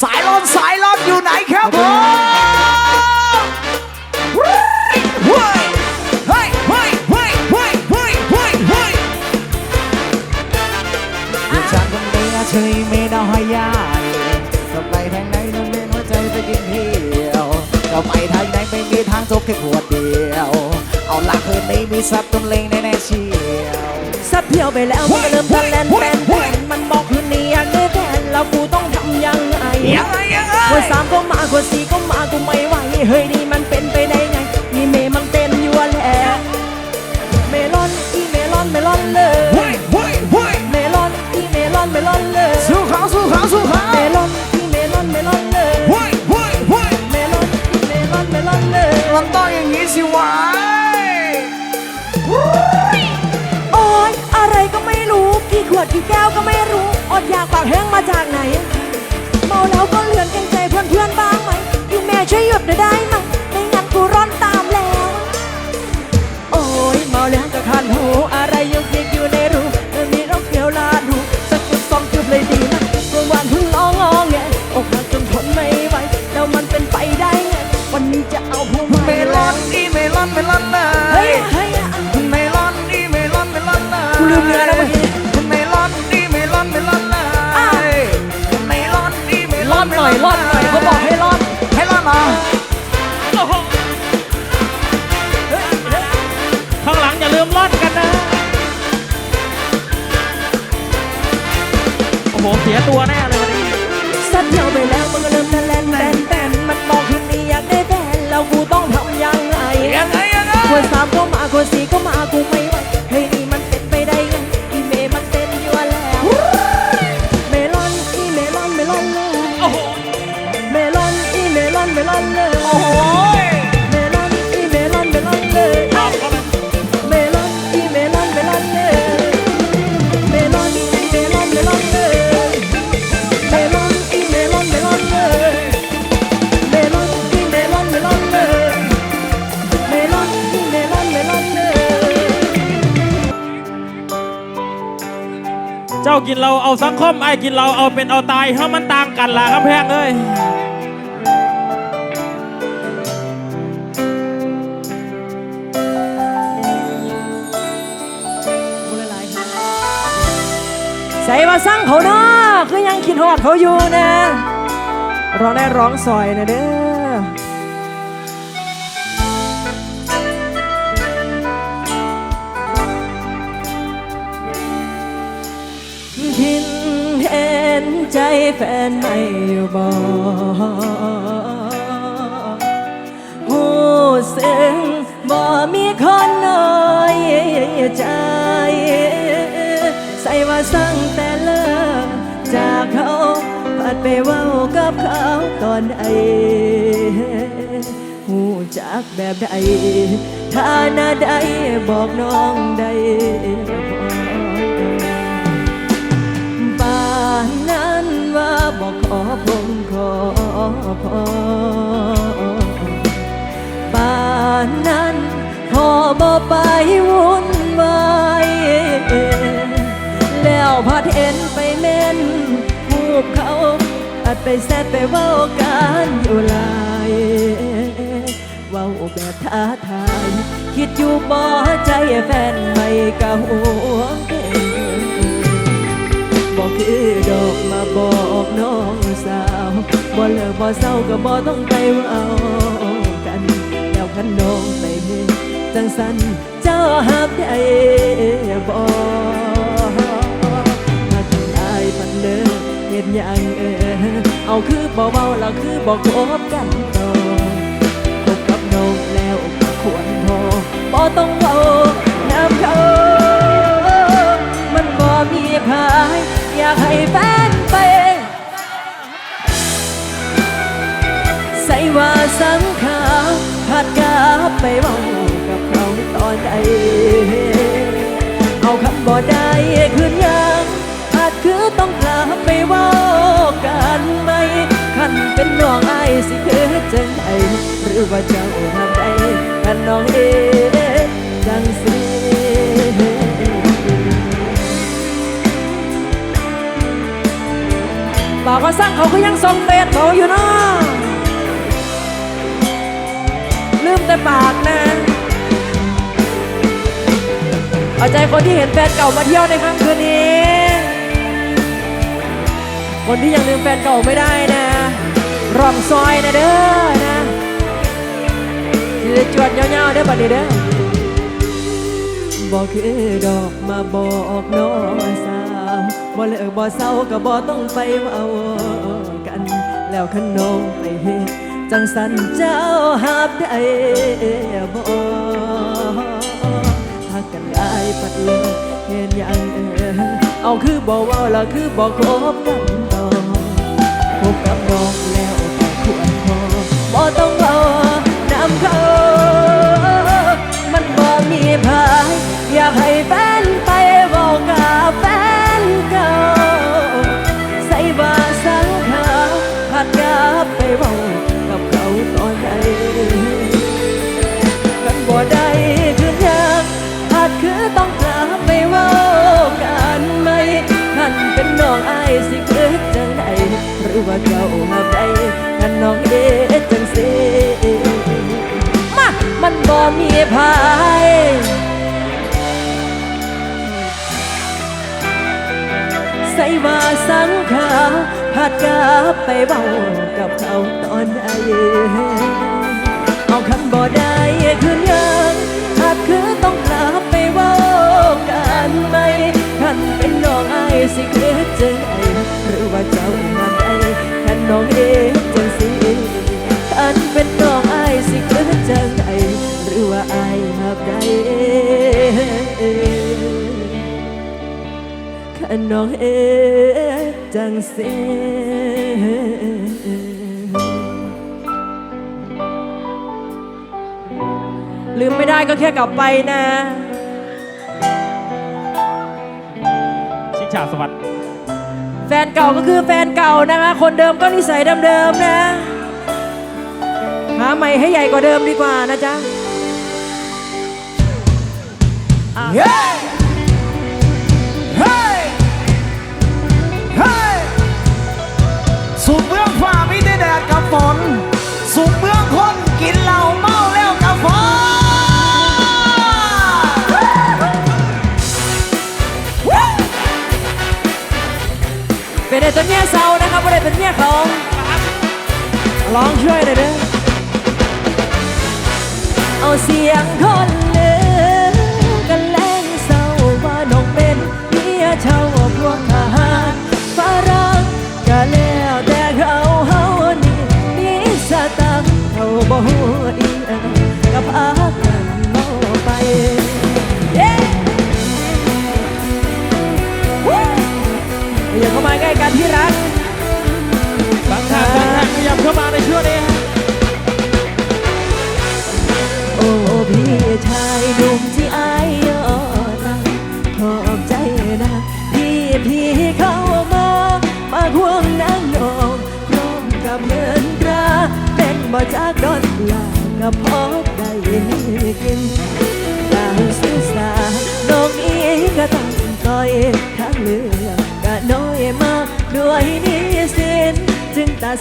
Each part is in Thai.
สายร้อนสายร้อนอยู่ไหนครับผมเฮ้ยเฮ้ยเฮ้ยเฮ้ยเฮ้ยเฮ้ยเฮ้ยเฮ้ยเฮ้ยผู้ชายคนนี้เฉยไม่ได้ให้ยายจะไปทางไหนน้องเมนหัวใจไปกินเที่ยวจะไปทางไหนไม่มีทางจบแค่ขวดเดียว เอาละคืนนี้มีซับต้นเลงแน่ๆเชียวสับเที่ยวไปแล้วมันก็เริ่มทะเลนแฟนแฟนมันบอกคืนนี้อยากได้แฟนแล้วกูต้องท คนสามก็มาคนสี่ก็มากูไม่ไหวเฮ้ยนี่มันเป็นไปได้ 为啥不买？ จ้ากินเราเอาสังคมไอ้กินเราเอาเป็นเอาตายเพราะมันต่างกันล่ะครับแพงเลยใส่มาสั่งเขาเนาะคือยังคิดฮอดเขาอยู่นะร้องได้ร้องซอยนะเด้อ ใจแฟนไม่อยู่บ่หูซึ่งบ่มีคนน้อยใจ ใส่ว่าสั่งแต่เลิกจากเขาผัดไปเว้ากับเขาตอนใดหูจักแบบใดถ้านาใดบอกน้องได้ พอป่านนั้นขอบ่ไปวุ่นวายแล้วพัดเห็นไปเม่นหูบเขาอัดไปแซดไปเว้ากันอยู่ลายเว้าแบบท้าทาย คิดอยู่บ่ใจแฟนไม่กะหวง บอกคือดอกมาบอกน้องสาวบ่เลิกบ่เศร้าก็บ่ต้องไปเว้ากันแล้วคันน้องไปเฮ็ดจังสันเจ้าหับได้บ่มาทำลายพันเลิกเฮ็ดหยังเออเอาคือบ่เว้าแล้วคือบ่คบกันต่อคบกับน้องแล้วก็ควรพอบ่ต้องเว้าน้ำเขามันบ่มีพาย อยากให้แฟนไป ใส่ว่าสังขารผัดกาไปเมากับเขาตอนใดเอาคำบ่ได้คืนยังอาจคือต้องกลับไปว่ากันไหมคันเป็นน้องไอ้สิคือจังไดหรือว่าเจ้าทำได้กันน้องเอจังสิ บ่าวเขาสร้างเขาก็ยังทรงเฟซเขาอยู่เนาะลืมแต่ปากนะ เอาใจคนที่เห็นแฟนเก่ามาเที่ยวในค่ำคืนนี้ คนที่ยังลืมแฟนเก่าไม่ได้นะรองซอยนะเด้อนะจะจวดยาๆเด้อบัดนี้เด้อบอกคือดอกมาบอกน้องสาว บ่เลิกบ่เศร้าก็บ่ต้องไปเว้ากัน แล้วขนมไปเฮ็ดจังสันเจ้าหาบได้บ่หักกันหลายปัดเลยเห็นอย่างเออเอาคือบ่เว้าแล้วคือบ่คบกันต่อคบกับน้องแล้วก็ควรพอบ่ต้องเอาน้ำเขามันบ่มีพายอยากให้แฟน ว่าสังขารผัดกลับไปเบากับเขาตอนใดเอาคันบ่ได้คืนยังหากคือต้องกลับไปเว้ากันไหมคันเป็นน้องไอายสิเกิดจังไดหรือว่าเจ้านั้น นน้องเอจังเสลืมไม่ได้ก็แค่กลับไปนะชิชาสวัสดิ์แฟนเก่าก็คือแฟนเก่านะคะ คนเดิมก็นิสัยเดิมๆนะ หาใหม่ให้ใหญ่กว่าเดิมดีกว่านะจ๊ะเเป็นเนี้ยเขาลองช่วยหน่อยเด้อเอาเสียงคนเลือกันแล้งเศร้าว่าน้องเป็นเมียเช่าพวกทหารฝรั่งก็แล้วแต่เขาเฮานี่มีสตังเขาบ่ฮู้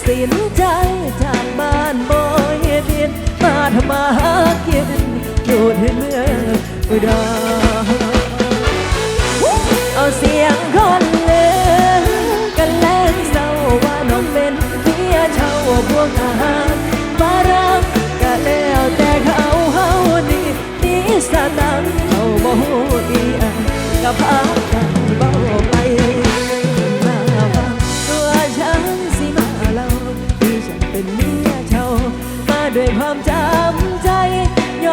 สินใจจากบ้านบอยบินมาทำมาหากินอยู่ที่เมืองอุดรเอาเสียงคนเลือกันแล้งเศร้าว่าน้องเป็นเมียเช่าพวกทหารมารักก็แล้วแต่เขาเฮานี่นี่สตังค์เขาบ่ฮู้อีอันกับพา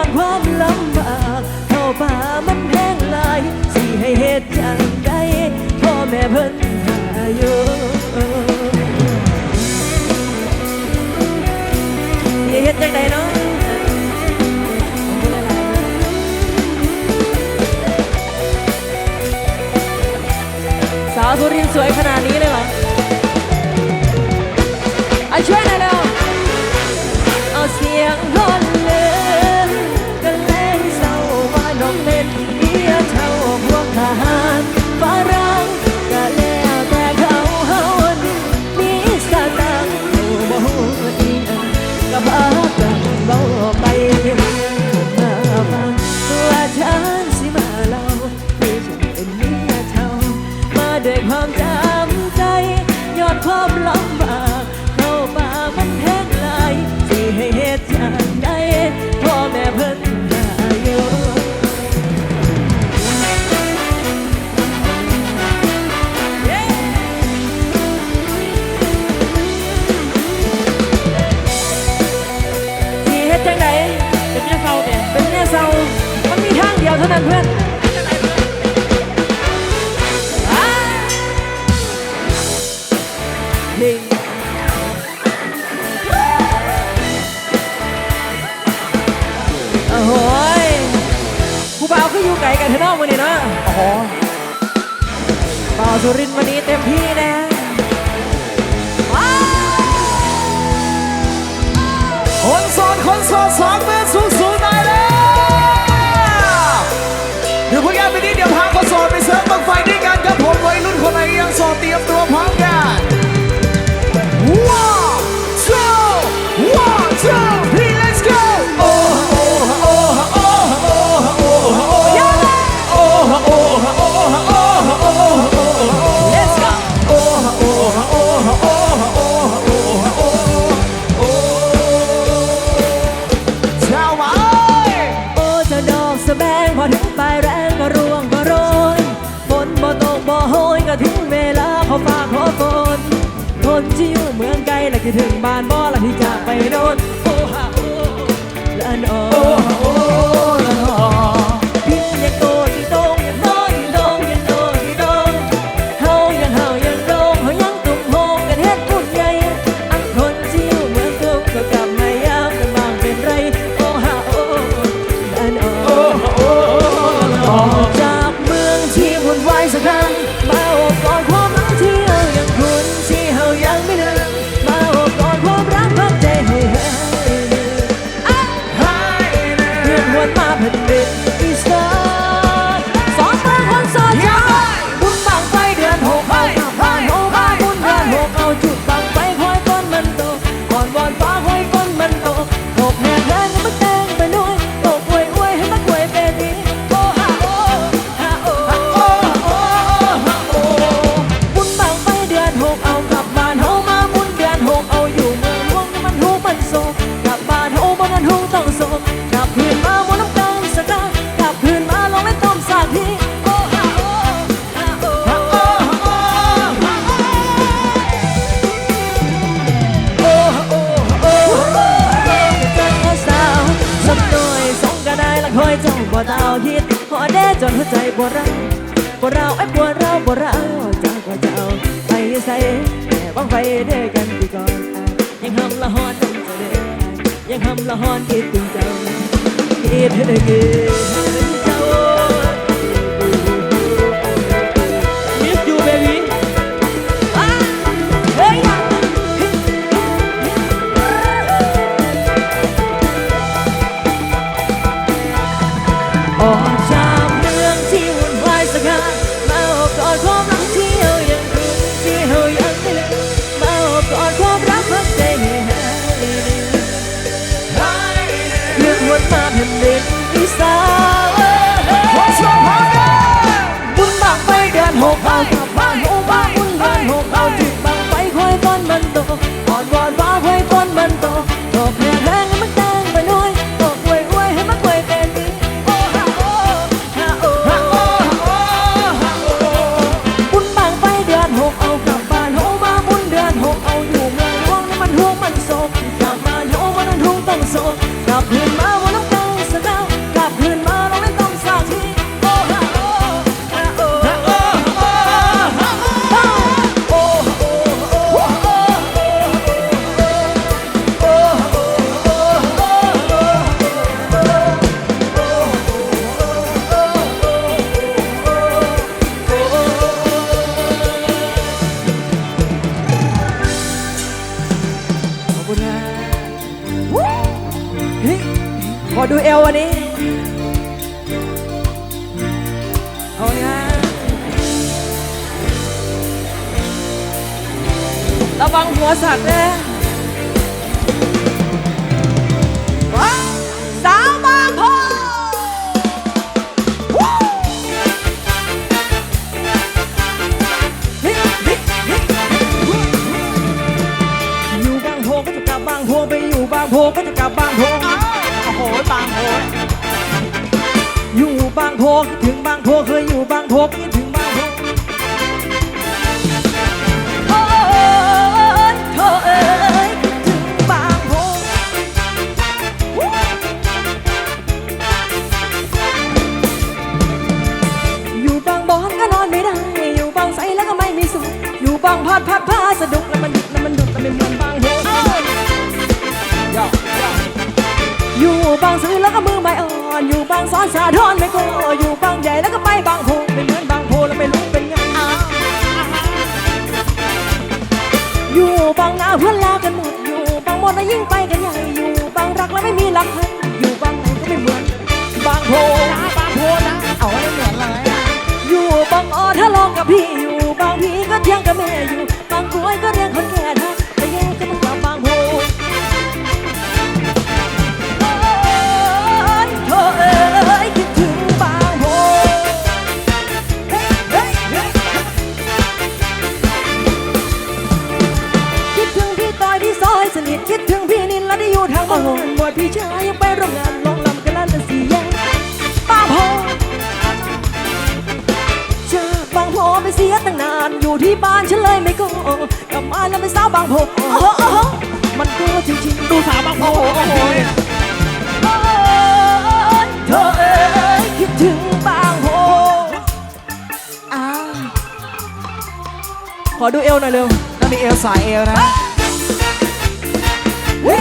ย้อนความลำบากเข้าป่ามันแห้งลาย สิให้เหตุจังใดพ่อแม่เพิ่นหาอยู่สิเหตุจังใดเนาะสาวสุรินทร์สวยขนาด คืออยู่ไกลกันเท่านั้นวันนี้นะโอ้โหต่อสุรินทร์วันนี้เต็มที่แน่ ที่อยู่เมืองไกลและคิดถึงบ้านบ่และที่จะไปโดนโอ้ฮะโอ้และนอโอ้ฮะโอ้และนอ บ่เราบ่เราไอ้บ่เราบ่เราจ้าก็เจ้าไปใส่แต่บังไฟเด้กันดีก่อนยังหำละหอนเด้ยังหำละหอนคิดถึงเจ้าคิดเด้อ ระวังหัวสัตว์นะสาวบางโพอยู่บางโงก็จะกลับบางโงไปอยู่บางโงก็จะกลับบางโงโอ้โหบางโงอยู่บางโพคิดถึงบางโงเคยอยู่บางพคิ ก็แม่อยู่ บางกรวยก็เรียงคนแก่นะต่แย่ก็มาบางโฮโอ้ยเอ้ยคิดถึงบางโฮคิดถึงพี่ต้อยพี่ซอยสนิทคิดถึงพี่นินและยูทางบ้านบอดพี่ชายยังไปร่วมงานลองลำกันล้านกันสี่แยกบางโฮเจอบางโฮไปเสียตั้งนาน ที่บ้านฉันเลยไม่กลัวกลับมาแล้วเป็นสาวบางโพมันกลัวจริงๆดูสาวบางโพเธอคิดถึงบางโพขอดูเอวหน่อยเร็วน่ามีเอวสายเอวนะ เฮ้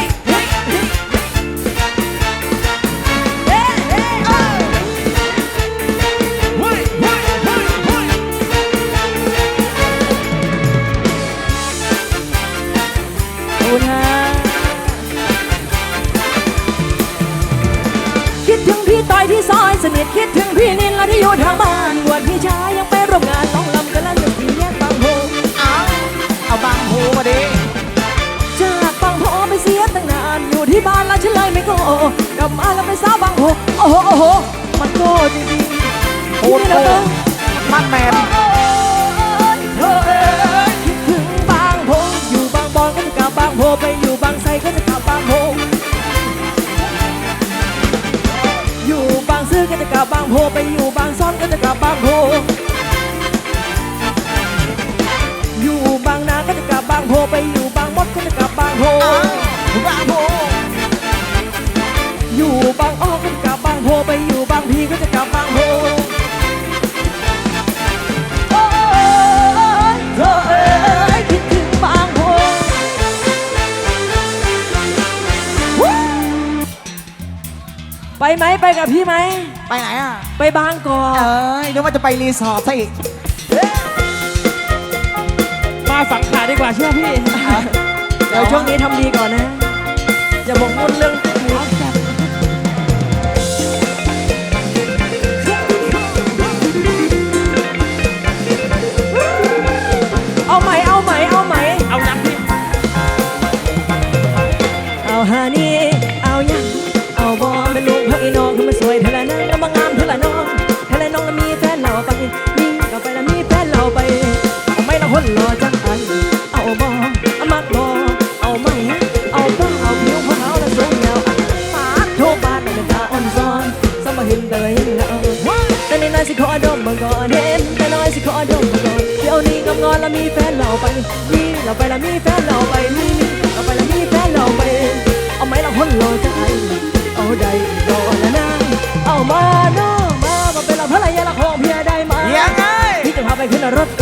แล้วฉันเลยไม่โง่กลับมาแล้วไม่สาบางโหโอ้โหโอ้โหมันโง่จริงๆโอ้โหมันแมนเธอเอ้ยคิดถึงบางโพอยู่บางบอนก็จะกลับบางโพไปอยู่บางไซก็จะกลับบางโพอยู่บางซื่อก็จะกลับบางโพไปอยู่บางซ่อนก็จะกลับบางโพ ก็จะกลับบางโพอ้ยเอเยคิดถึงบางโพไปไหมไปกับพี่ไหม ไปไหนอะ ไปบางกอกเอ้ยเดี๋ว่าจะไปรีสอร์ทซะอีก มาสังขารดีกว่าเชื่อพี่ เดี๋ยวช่วงนี้ทำดีก่อนนะ อย่าบมกมุ่นเรื่องมือ รถไฟ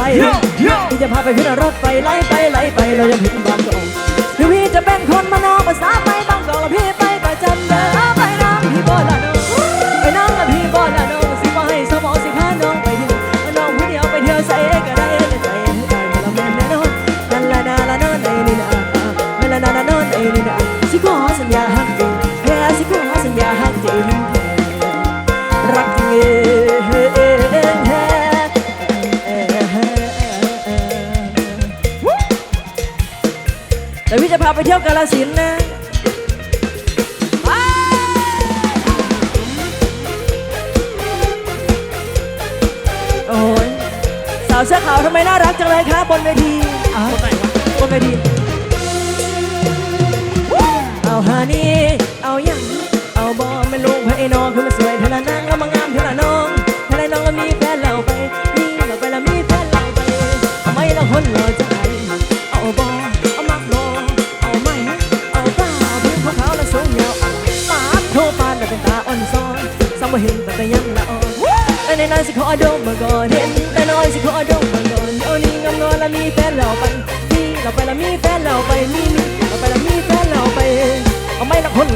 ที่จะพาไปขึ้นรถไฟไล่ไปไล่ไปเราจะถึงบัง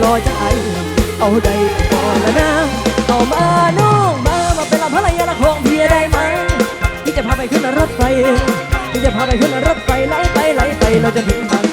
บ่จะไอเอาได้ก่อนแล้นะเอามาน้องมามาเป็นลำพรายละของพี่ได้ไหมที่จะพาไปขึ้นรถไฟที่จะพาไปขึ้นรถไฟไหลไปไหลไปเราจะถึงบาง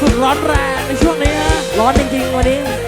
สุดร้อนแรงในช่วงนี้ฮะร้อนจริงๆวันนี้